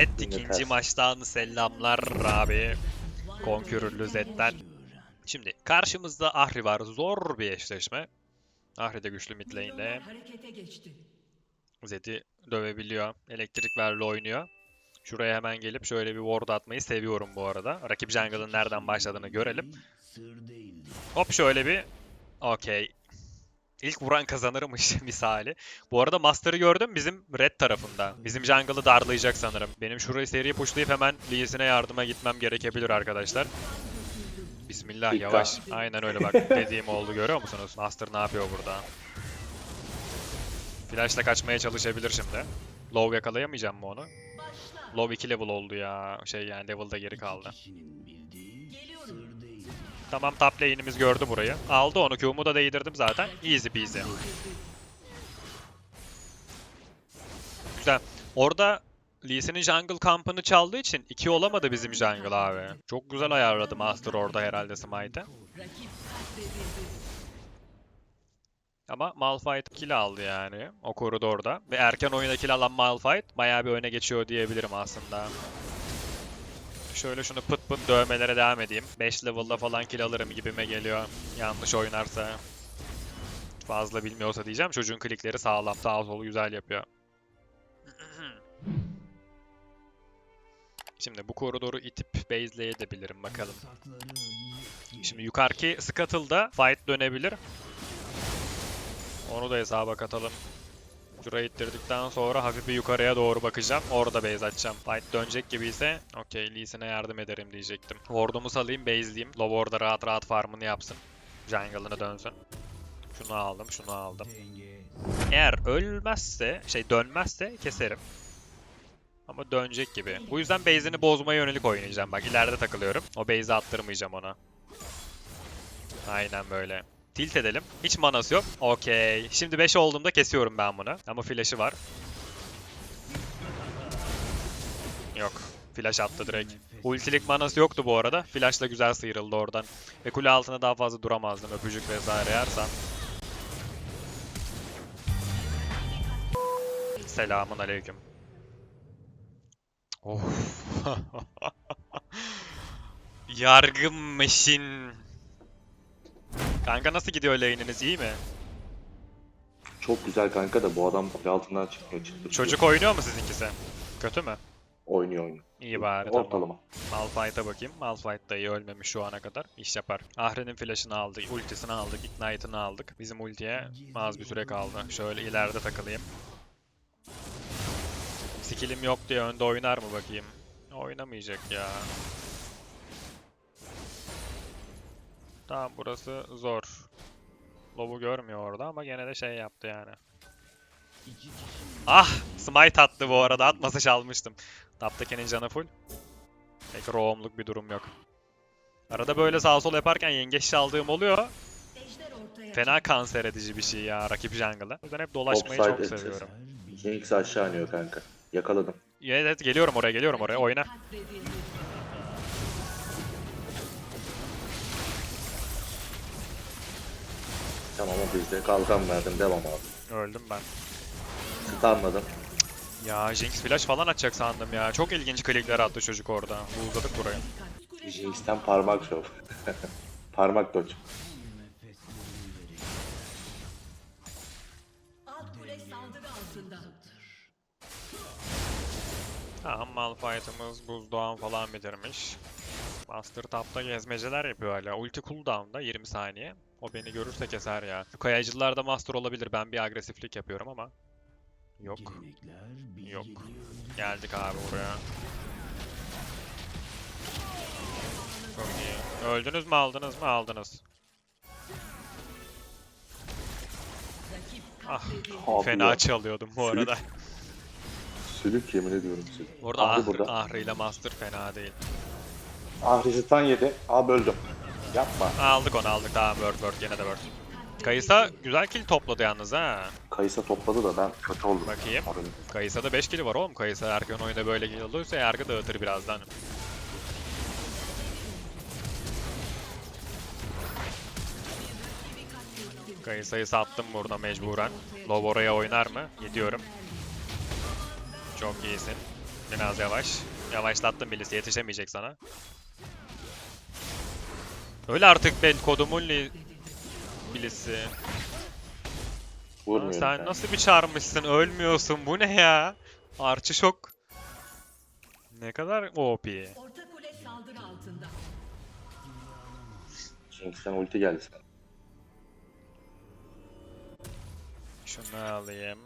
Evet ikinci maçtan selamlar abi. Konkürürlü Zed'den. Şimdi karşımızda Ahri var. Zor bir eşleşme. Ahri de güçlü mid lane'de. Zed'i dövebiliyor. Elektrik verli oynuyor. Şuraya hemen gelip şöyle bir ward atmayı seviyorum bu arada. Rakip jungle'ın nereden başladığını görelim. Hop şöyle bir... Okey. İlk vuran kazanırmış misali. Bu arada Master'ı gördüm bizim red tarafında. Bizim jungle'ı darlayacak sanırım. Benim şurayı seri pushlayıp hemen Lee'sine yardıma gitmem gerekebilir arkadaşlar. Bismillah Dikkat. yavaş. Aynen öyle bak dediğim oldu görüyor musunuz? Master ne yapıyor burada? Flash'la kaçmaya çalışabilir şimdi. Low yakalayamayacağım mı onu? Low 2 level oldu ya. Şey yani level'da geri kaldı. Tamam top lane'imiz gördü burayı. Aldı onu Q'mu da değdirdim zaten. Easy peasy. Güzel. Orada Lee Sin'in jungle kampını çaldığı için 2 olamadı bizim jungle abi. Çok güzel ayarladı Master orada herhalde katledildi. Ama Malphite kill aldı yani o koridorda. Ve erken oyuna kill alan Malphite bayağı bir öne geçiyor diyebilirim aslında. Şöyle şunu pıt pıt dövmelere devam edeyim. 5 level'da falan kill alırım gibime geliyor. Yanlış oynarsa. Fazla bilmiyorsa diyeceğim. Çocuğun klikleri sağlam. Sağ solu güzel yapıyor. Şimdi bu koridoru itip base'leyebilirim bakalım. Şimdi yukarıki Scuttle'da fight dönebilir. Onu da hesaba katalım. Şurayı ittirdikten sonra hafif bir yukarıya doğru bakacağım. Orada base açacağım. Fight dönecek gibi ise okey Lee'sine yardım ederim diyecektim. Ward'umu salayım, base'leyeyim. Low orada rahat rahat farmını yapsın. Jungle'ını dönsün. Şunu aldım, şunu aldım. Eğer ölmezse, şey dönmezse keserim. Ama dönecek gibi. Bu yüzden base'ini bozmaya yönelik oynayacağım. Bak ileride takılıyorum. O base'i attırmayacağım ona. Aynen böyle. Tilt edelim. Hiç manası yok. Okey. Şimdi 5 olduğumda kesiyorum ben bunu. Ama flash'ı var. Yok. Flash attı direkt. Ultilik manası yoktu bu arada. Flash'la güzel sıyrıldı oradan. Ve kule altında daha fazla duramazdım. Öpücük vesaire yersem. Selamun aleyküm. Of. Yargı meşin. Kanka nasıl gidiyor lane'iniz iyi mi? Çok güzel kanka da bu adam kule altından çıkmıyor çıktı. Çocuk oynuyor mu sizinkisi? Kötü mü? Oynuyor oynuyor. İyi bari tamam. Ortalama. Malphite'a bakayım. Malphite da iyi ölmemiş şu ana kadar. İş yapar. Ahri'nin flash'ını aldık, ultisini aldık, ignite'ını aldık. Bizim ultiye az bir süre kaldı. Şöyle ileride takılayım. Skill'im yok diye önde oynar mı bakayım? Oynamayacak ya. Tamam burası zor. Lob'u görmüyor orada ama gene de şey yaptı yani. Ah! Smite attı bu arada. Atmasa çalmıştım. Taptake'nin canı full. Pek roamluk bir durum yok. Arada böyle sağ sol yaparken yengeç çaldığım oluyor. Fena kanser edici bir şey ya rakip jungle'a. O yüzden hep dolaşmayı Offside çok edeceğiz. seviyorum. Jinx aşağı iniyor kanka. Yakaladım. Evet, evet geliyorum oraya geliyorum oraya oyna. Tamam o bizde. Kalkan verdim. Devam abi. Öldüm ben. Stunladım. Ya Jinx flash falan atacak sandım ya. Çok ilginç klikler attı çocuk orada. Uzadık burayı. Jinx'ten parmak şov. parmak altında. Tamam Malphite'ımız buzdoğan falan bitirmiş. Master Top'ta gezmeceler yapıyor hala. Ulti cooldown'da 20 saniye. O beni görürse keser ya. Şu kayacılarda Master olabilir. Ben bir agresiflik yapıyorum ama. Yok. Yok. Geldik abi buraya. Çok iyi. Öldünüz mü aldınız mı? Aldınız. Ah. Abi Fena ya. çalıyordum bu arada. Sülük yemin ediyorum sülük. Burada Ahri. Ahri ile Master fena değil. Ahri stun yedi. Abi öldüm. Yapma. Aldık onu aldık. Tamam word word gene de word. Kayısa güzel kill topladı yalnız ha. Kayısa topladı da ben kötü oldum. Bakayım. Kayısa'da 5 kill var oğlum. Kayısa erken oyunda böyle kill alıyorsa yargı dağıtır birazdan. Kayısa'yı sattım burada mecburen. Lob oraya oynar mı? Gidiyorum. Çok iyisin. Biraz yavaş. Yavaşlattım birisi yetişemeyecek sana. Öyle artık ben kodumun li... Vurmuyorum sen kanka. nasıl bir çarmışsın ölmüyorsun bu ne ya? Arçı şok. Ne kadar OP. Orta kule saldırı altında. Jinx'ten ulti geldi sana. Şunu alayım.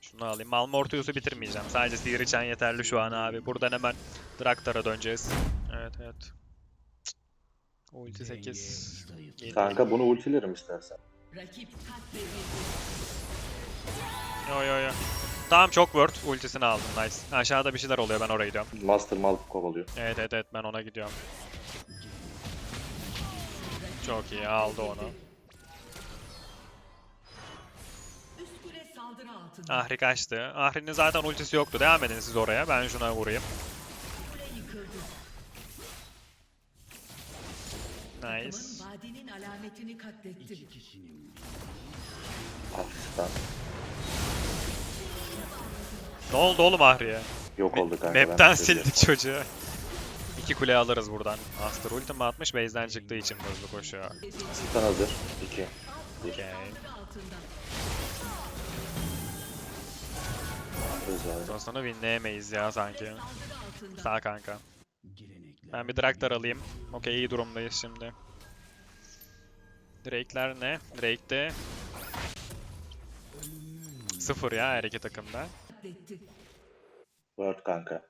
Şunu alayım. Malmortius'u bitirmeyeceğim. Sadece sihir içen yeterli şu an abi. Buradan hemen Draktar'a döneceğiz. Evet evet. Ulti 8. Kanka bunu ultilerim istersen. Rakip. Yo yo yo. Tamam çok word. Ultisini aldım. Nice. Aşağıda bir şeyler oluyor. Ben oraya gidiyorum. Master mal kovalıyor. Evet evet evet. Ben ona gidiyorum. Çok iyi. Aldı onu. Üst kule saldırı altında. Ahri kaçtı. Ahri'nin zaten ultisi yoktu. Devam edin siz oraya. Ben şuna vurayım. Nice. Vadinin alametini katletti. Hafiften. Ne oldu oğlum Ahri'ye? Yok oldu kanka. ben Map'ten sildik çocuğu. İki kule alırız buradan. Master ultimi atmış base'den çıktığı için hızlı koşuyor. Stun hazır. 2. Okay. Saldırı altında. Güzel. Sonrasını winleyemeyiz ya sanki. Sağ kanka. Ben bir Draktar alayım. Okey iyi durumdayız şimdi. Drake'ler ne? Drake de... Sıfır ya her iki takımda. Word kanka.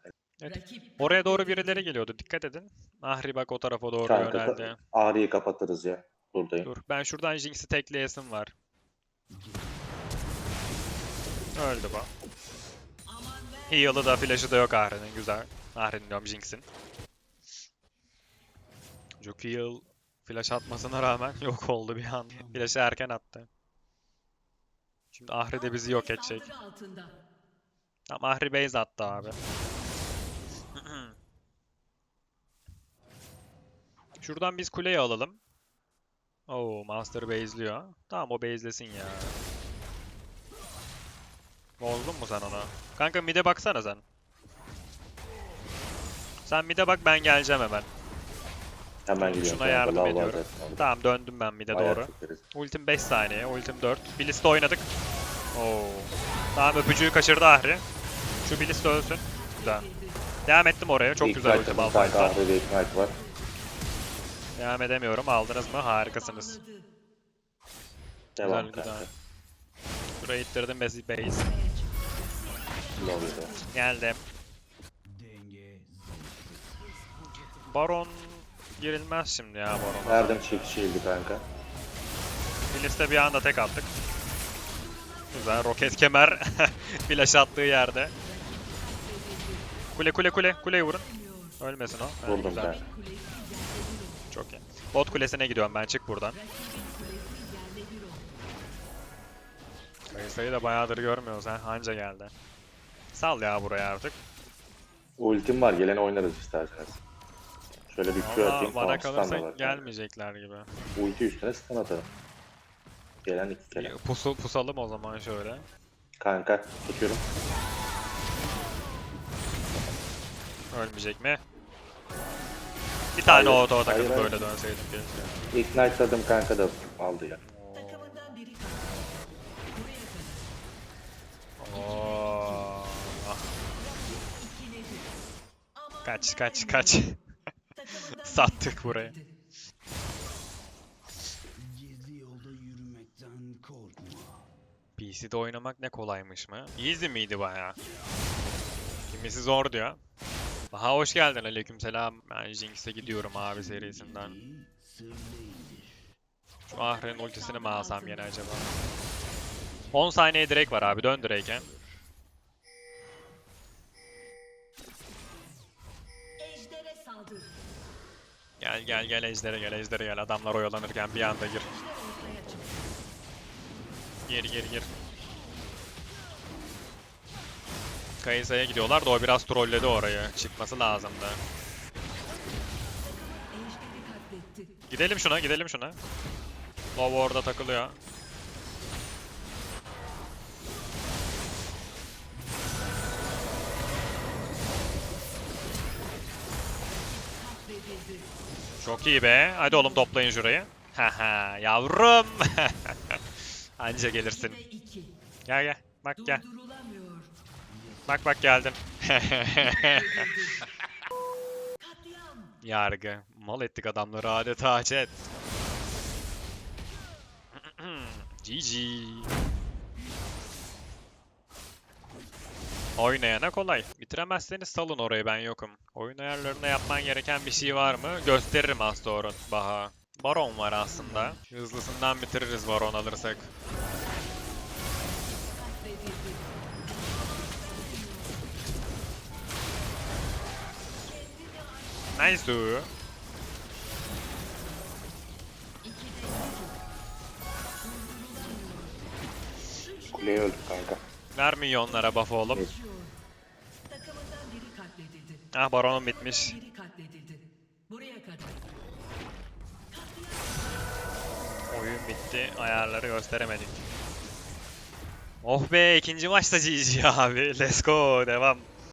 Evet. Oraya doğru birileri geliyordu. Dikkat edin. Ahri bak o tarafa doğru Kanka yöneldi. ağrıyı kapatırız ya. Buradayım. Dur ben şuradan Jinx'i tekleyesim var. Öldü bu. Heal'ı da flash'ı da yok Ahri'nin. Güzel. Ahri'nin diyorum Jinx'in. Çok heal flash atmasına rağmen yok oldu bir an. Flash'ı erken attı. Şimdi Ahri de bizi yok edecek. Tamam Ahri base attı abi. Şuradan biz kuleyi alalım. Oo Master base'liyor. Tamam o base'lesin ya. Bozdun mu sen onu? Kanka mid'e baksana sen. Sen mid'e bak ben geleceğim hemen. Hemen gidiyorum. Şuna yardım ediyorum. Tamam döndüm ben mid'e Bayağı doğru. çekeriz. Ultim 5 saniye, ultim 4. Bliss'te oynadık. Oo. Tamam öpücüğü kaçırdı Ahri. Şu Bliss de ölsün. Güzel. Devam ettim oraya. Çok güzel ultim Ignite'ım kanka. Malphite'dan. Ahri ve Ignite var. Devam edemiyorum. Aldınız mı? Harikasınız. Devam güzel kanka. güzel. Şurayı ittirdim base. base. Geldim. Baron girilmez şimdi ya Baron'a. Verdim çift shield'i kanka. Bliss'te bir anda tek attık. Güzel. Roket kemer. Flash attığı yerde. Kule kule kule. Kuleyi vurun. Ölmesin o. Vurdum güzel. kanka. Çok iyi. Bot kulesine gidiyorum ben. Çık buradan. Kayısayı da bayağıdır görmüyoruz ha. Anca geldi. Sal ya buraya artık. Ultim var. Gelen oynarız isterseniz. Şöyle bir Q Valla atayım. bana Tamam stun da kalırsa var. gelmeyecekler gibi. Ulti üstüne stun atarım. Gelen iki kere. Pusu, pusalım o zaman şöyle. Kanka tutuyorum. Ölmeyecek mi? Bir tane Hayır, auto takıp hayır, hayır. böyle dönseydim keşke. Ignite'ladım kanka da aldı ya. Takımından biri. Oo. Kaç kaç kaç. Sattık burayı. katledildi. Gizli yolda yürümekten korkma. PC'de oynamak ne kolaymış mı? Easy miydi baya? Kimisi zor diyor. Aha hoş geldin aleykümselam. Ben Jinx'e gidiyorum abi serisinden. Şu Ahri'nin ultisini mi alsam yine acaba? 10 saniye Drake var abi dön Drake'e. Gel gel gel ejdere gel ejdere gel. Adamlar oyalanırken bir anda gir. Gir gir gir. Kayısa'ya gidiyorlar da o biraz trolledi orayı. Çıkması lazımdı. Gidelim şuna, gidelim şuna. Love orada takılıyor. Thank you. Çok iyi be. Hadi oğlum toplayın şurayı. Haha yavrum. Anca gelirsin. Gel gel. Bak gel. Bak bak geldim. Yargı. Mal ettik adamları adeta chat. GG. Oynayana kolay. Bitiremezseniz salın orayı ben yokum. Oyun ayarlarında yapman gereken bir şey var mı? Gösteririm az sonra Baha. Baron var aslında. Hızlısından bitiririz Baron alırsak. Nice. Kuleye öldük kanka. Ver milyonlara buff oğlum. Evet. Düşüyor. Takımından biri katledildi. Ah Baron'um bitmiş. Oyun bitti. Ayarları gösteremedik. Oh be ikinci maçta GG abi. Let's go. Devam.